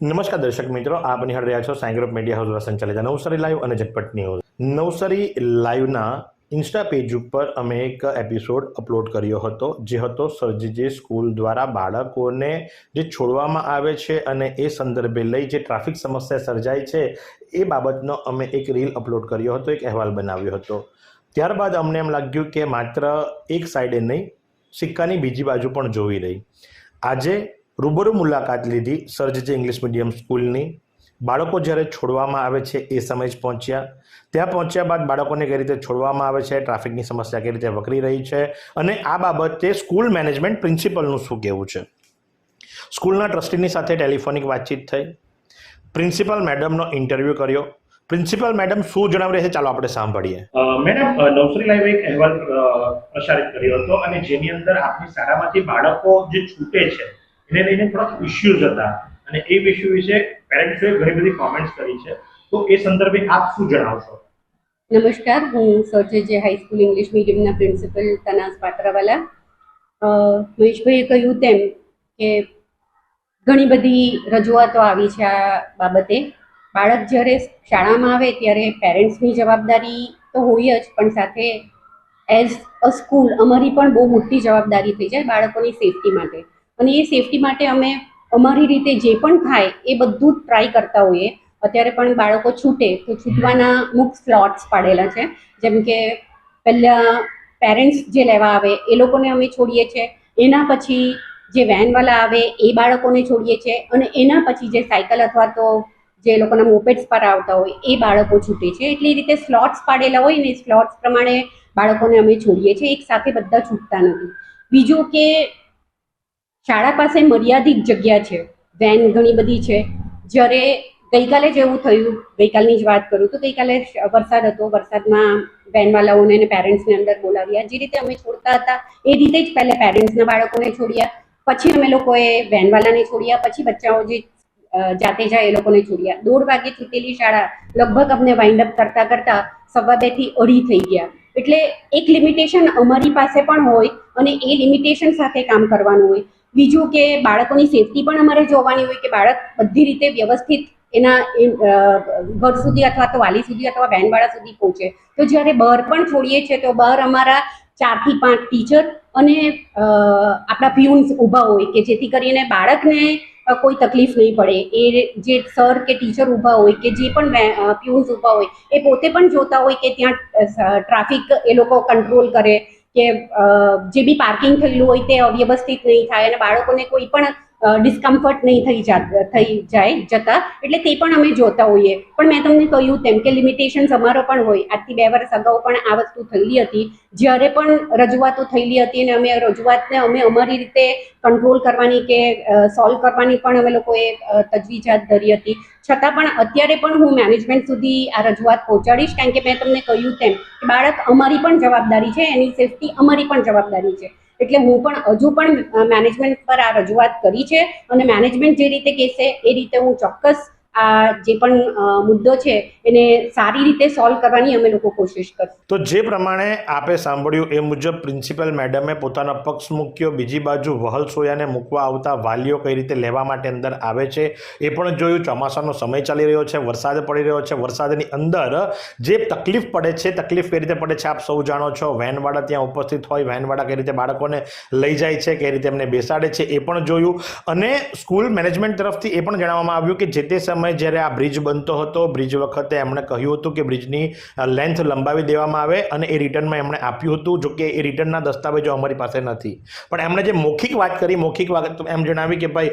નમસ્કાર દર્શક મિત્રો, આપ નિહાળ રહ્યા છો સાઈ ગ્રુપ મીડિયા હાઉસ દ્વારા સંચાલિત નવસારી લાઈવ અને ઝટપટ ન્યૂઝ નવસારી લાઈવના ઇન્સ્ટા પેજ ઉપર અમે એક એપિસોડ અપલોડ કર્યો હતો, જે હતો સરજીજી સ્કૂલ દ્વારા બાળકોને જે છોડવામાં આવે છે અને એ સંદર્ભે લઈ જે ટ્રાફિક સમસ્યા સર્જાય છે, એ બાબતનો અમે એક રીલ અપલોડ કર્યો હતો, એક અહેવાલ બનાવ્યો હતો. ત્યારબાદ અમને એમ લાગ્યું કે માત્ર એક સાઈડે નહીં, સિક્કાની બીજી બાજુ પણ જોવી રહી. આજે રૂબરૂ મુલાકાત લીધી સરજીજી ઇંગ્લિશ મીડિયમ સ્કૂલની. બાળકો જ્યારે છોડવામાં આવે છે એ સમય જ પહોંચ્યા. ત્યાં પહોંચ્યા બાદ બાળકોને કઈ રીતે છોડવામાં આવે છે, ટ્રાફિકની સમસ્યા કઈ રીતે વકરી રહી છે અને આ બાબતે સ્કૂલ મેનેજમેન્ટ પ્રિન્સિપલનું શું કહેવું છે? સ્કૂલના ટ્રસ્ટીની સાથે ટેલિફોનિક વાતચીત થઈ. પ્રિન્સિપલ મેડમનો ઇન્ટરવ્યૂ કર્યો. પ્રિન્સિપલ મેડમ શું જણાવી રહ્યા છે? ચાલો આપણે સાંભળીએ. મેડમ નવસરી લાઈવ એક અહેવાલ પ્રસારિત કર્યો હતો અને જેની અંદર આપની શાળામાંથી બાળકો જે છૂટે છે એને લઈને થોડાક ઇસ્યુઝ હતા. અને એ ઇસ્યુ વિશે પેરેન્ટ્સોએ ઘણી બધી કોમેન્ટ્સ કરી છે. તો એ સંદર્ભે આપ શું જણાવશો? નમસ્કાર, હું સર જે હાઈસ્કૂલ ઇંગ્લિશ મીડિયમના પ્રિન્સિપલ તનાઝ પાત્રાવાલા. મહેશભાઈએ કહ્યું તેમ કે ઘણી બધી રજૂઆતો આવી છે આ બાબતે. બાળક જ્યારે શાળામાં આવે ત્યારે પેરેન્ટ્સની જવાબદારી તો હોય જ, પણ સાથે એઝ અ સ્કૂલ અમારી પણ બહુ મોટી જવાબદારી થઈ જાય બાળકોની સેફટી માટે. અને એ સેફટી માટે અમે અમારી રીતે જે પણ થાય એ બધું જ ટ્રાય કરતા હોઈએ. અત્યારે પણ બાળકો છૂટે તો છૂટવાના અમુક સ્લોટ્સ પાડેલા છે. જેમ કે પહેલાં પેરેન્ટ્સ જે લેવા આવે એ લોકોને અમે છોડીએ છીએ એના પછી જે વેનવાલા આવે એ બાળકોને છોડીએ છીએ અને એના પછી જે સાયકલ અથવા તો જે લોકોના મોપેટ્સ પર આવતા હોય એ બાળકો છૂટે છે. એટલી રીતે સ્લોટ્સ પાડેલા હોય ને સ્લોટ્સ પ્રમાણે બાળકોને અમે છોડીએ છીએ એક સાથે બધા છૂટતા નથી. બીજું કે શાળા પાસે મર્યાદિત જગ્યા છે, વેન ઘણી બધી છે. જ્યારે ગઈકાલે જ એવું થયું, ગઈકાલની જ વાત કરું તો ગઈકાલે વરસાદ હતો, વરસાદમાં વેનવાલાઓને અને પેરેન્ટ્સને અંદર બોલાવ્યા. જે રીતે અમે છોડતા હતા, એ રીતે જ પહેલે પેરેન્ટ્સના બાળકોને છોડ્યા. પછી અમે લોકોએ વેનવાલાને છોડ્યા, પછી બચ્ચાઓ જે જાતે જાય એ લોકોને છોડ્યા. દોઢ વાગે છૂટેલી શાળા લગભગ અમને વાઇન્ડ અપ કરતા કરતા સવા બેથી અઢી થઈ ગયા. એટલે એક લિમિટેશન અમારી પાસે પણ હોય અને એ લિમિટેશન સાથે કામ કરવાનું હોય. બીજું કે બાળકોની સેફટી પણ અમારે જોવાની હોય કે બાળક બધી રીતે વ્યવસ્થિત એના ઘર સુધી અથવા તો વાલી સુધી અથવા બેનવાળા સુધી પહોંચે. તો જ્યારે બહાર પણ છોડીએ છીએ તો બહાર અમારા ચારથી પાંચ ટીચર અને આપણા પ્યુન્સ ઊભા હોય કે જેથી કરીને બાળકને કોઈ તકલીફ નહીં પડે. એ જે સર કે ટીચર ઊભા હોય કે જે પણ પ્યુન્સ ઊભા હોય એ પોતે પણ જોતા હોય કે ત્યાં ટ્રાફિક એ લોકો કંટ્રોલ કરે. કે જે બી પાર્કિંગ થયેલું હોય તે અવ્યવસ્થિત નહીં થાય અને બાળકોને કોઈ પણ ડિસ્કમ્ફર્ટ નહીં થઈ જા, થઈ જાય જતા, એટલે તે પણ અમે જોતા હોઈએ. પણ મેં તમને કહ્યું તેમ કે લિમિટેશન્સ અમારો પણ હોય. આજથી બે વર્ષ અગાઉ પણ આ વસ્તુ થયેલી હતી. જ્યારે પણ રજૂઆતો થયેલી હતી અને અમે રજૂઆતને અમે અમારી રીતે કંટ્રોલ કરવાની કે સોલ્વ કરવાની પણ અમે લોકોએ તજવીજ હાથ ધરી હતી. છતાં પણ અત્યારે પણ હું મેનેજમેન્ટ સુધી આ રજૂઆત પહોંચાડીશ. કારણ કે મેં તમને કહ્યું તેમ કે બાળક અમારી પણ જવાબદારી છે. એની સેફટી અમારી પણ જવાબદારી છે. એટલે હું પણ, હજુ પણ મેનેજમેન્ટ પર આ રજૂઆત કરી છે અને મેનેજમેન્ટ જે રીતે કહેશે એ રીતે હું ચોક્કસ આ જે પણ મુદ્દો છે, એને સારી રીતે સોલ્વ કરવાની અમે લોકો કોશિશ કરશું. તો જે પ્રમાણે આપે સાંભળ્યું એ મુજબ પ્રિન્સિપલ મેડમે પોતાનો પક્ષ મૂક્યો, બીજી બાજુ વહલ સોયાને મૂકવા આવતા વાલીઓ કઈ રીતે લેવા માટે અંદર આવે છે, એ પણ જોયું, ચોમાસાનો સમય ચાલી રહ્યો છે, વરસાદ પડી રહ્યો છે, વરસાદની અંદર જે તકલીફ પડે છે, તકલીફ કઈ રીતે પડે છે આપ સૌ જાણો છો વેનવાળા ત્યાં ઉપસ્થિત હોય વેનવાળા કઈ રીતે બાળકોને લઈ જાય છે, કઈ રીતે એમને બેસાડે છે, એ પણ જોયું. અને સ્કૂલ મેનેજમેન્ટ તરફથી એ પણ જણાવવામાં આવ્યું કે જે તે સમયે જ્યારે આ બ્રિજ બનતો હતો, બ્રિજ વખતે એમણે કહ્યું હતું કે બ્રિજની લેન્થ લંબાવી દેવામાં આવે અને એ રિટર્નમાં એમણે આપ્યું હતું, જો કે એ રિટર્નના દસ્તાવેજો અમારી પાસે નથી. પણ એમણે જે મૌખિક વાત કરી, મૌખિક વાત એમ જણાવી કે ભાઈ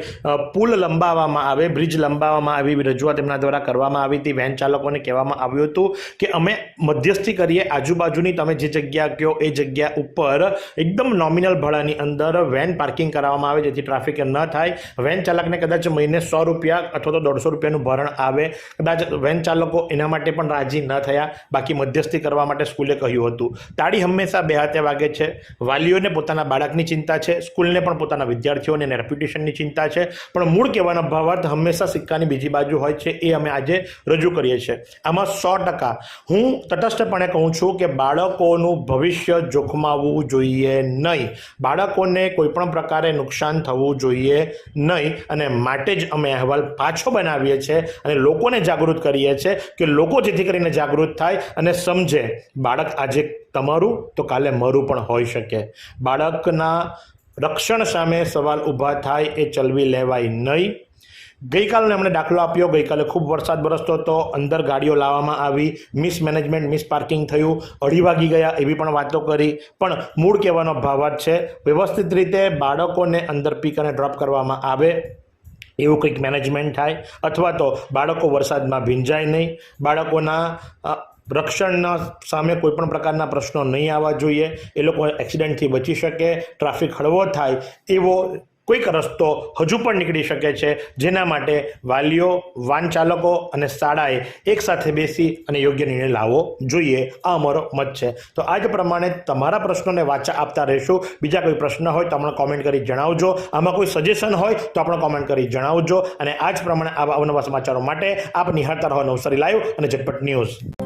પુલ લંબાવવામાં આવે, બ્રિજ લંબાવવામાં આવી રજૂઆત એમના દ્વારા કરવામાં આવી હતી વેન ચાલકોને કહેવામાં આવ્યું હતું કે અમે મધ્યસ્થી કરીએ, આજુબાજુની તમે જે જગ્યા કહો એ જગ્યા ઉપર એકદમ નોમિનલ ભાડાની અંદર વેન પાર્કિંગ કરાવવામાં આવે, જેથી ટ્રાફિક ન થાય. વેન ચાલકને કદાચ મહિને સો રૂપિયા અથવા તો દોઢસો રૂપિયાનું એનું ભરણ આવે. કદાચ વેન ચાલકો એના માટે પણ રાજી ન થયા. બાકી મધ્યસ્થી કરવા માટે સ્કૂલે કહ્યું હતું. તાળી હંમેશા બે હાથે વાગે છે. વાલીઓને પોતાના બાળકની ચિંતા છે. સ્કૂલને પણ પોતાના વિદ્યાર્થીઓને અને રેપ્યુટેશનની ચિંતા છે. પણ મૂળ કહેવાનો ભાવાર્થ હંમેશા સિક્કાની બીજી બાજુ હોય છે. એ અમે આજે રજૂ કરીએ છીએ. આમાં સો ટકા. હું તટસ્થપણે કહું છું કે બાળકોનું ભવિષ્ય જોખમાવવું જોઈએ નહીં. બાળકોને કોઈપણ પ્રકારે નુકસાન થવું જોઈએ નહીં. અને માટે જ અમે અહેવાલ પાછો બનાવીએ છીએ. અને લોકોને જાગૃત કરીએ છીએ કે લોકો જેથી કરીને જાગૃત થાય અને સમજે, બાળક આજે તમારું તો કાલે મારું પણ હોઈ શકે. બાળકના રક્ષણ સામે સવાલ ઊભા થાય એ ચલવી લેવાય નહીં. ગઈકાલે અમને દાખલો આપ્યો, ગઈકાલે ખૂબ વરસાદ વરસતો હતો, અંદર ગાડીઓ લાવવામાં આવી મિસ મેનેજમેન્ટ મિસ પાર્કિંગ થયું, અઢી વાગી ગયા એવી પણ વાતો કરી. પણ મૂળ કહેવાનો ભાવાર્થ છે, વ્યવસ્થિત રીતે બાળકોને અંદર પીક અને ડ્રોપ કરવામાં આવે. એવું કંઈક મેનેજમેન્ટ થાય અથવા તો બાળકો વરસાદમાં ભીંજાય નહીં. બાળકોના રક્ષણના સામે કોઈપણ પ્રકારના પ્રશ્નો નહીં આવવા જોઈએ. એ લોકો એક્સિડન્ટથી બચી શકે ટ્રાફિક હળવો થાય એવો કોઈક રસ્તો હજુ પણ નીકળી શકે છે, જેના માટે વાલીઓ, વાનચાલકો અને શાળાએ એકસાથે બેસી અને યોગ્ય નિર્ણય લાવવો જોઈએ. આ અમારો મત છે. તો આ જ પ્રમાણે તમારા પ્રશ્નોને વાચા આપતા રહેશું. બીજા કોઈ પ્રશ્ન હોય તો આપણે કોમેન્ટ કરી જણાવજો. આમાં કોઈ સજેશન હોય તો આપણે કોમેન્ટ કરી જણાવજો. અને આ જ પ્રમાણે આવા અવનવા સમાચારો માટે આપ નિહાળતા રહો નવસારી લાઈવ અને ઝટપટ ન્યૂઝ.